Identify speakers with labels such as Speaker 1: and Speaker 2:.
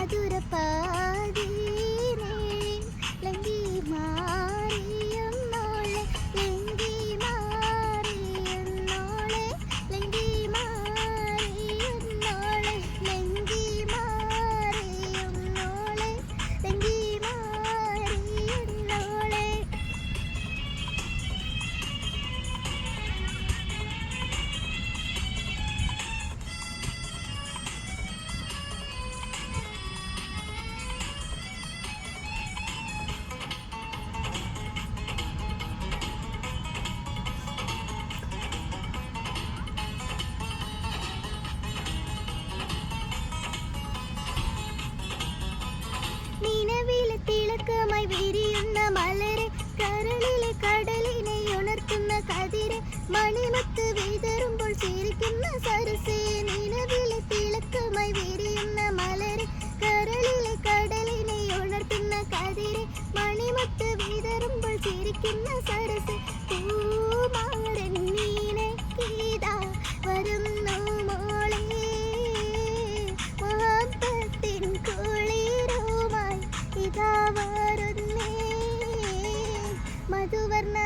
Speaker 1: പൂമോളല്ലേ മധുര മണിമത്ത് വിതറുമ്പോൾ ചിരിക്കുന്ന സരസേ നിലവിലെ തിളക്കമായി വിരിയുന്ന മലരെ കരളിലെ കടലിനെ ഉണർത്തുന്ന കതിരെ മണിമത്ത് വിതറുമ്പോൾ ചിരിക്കുന്ന സരസ് പൂമാടൻ നീനെ കീതാ വരുന്നു മോളെ. മൊഹബത്തിൻ കുളിരുമായി ഇതാ വരുന്നേ. മധുവർണ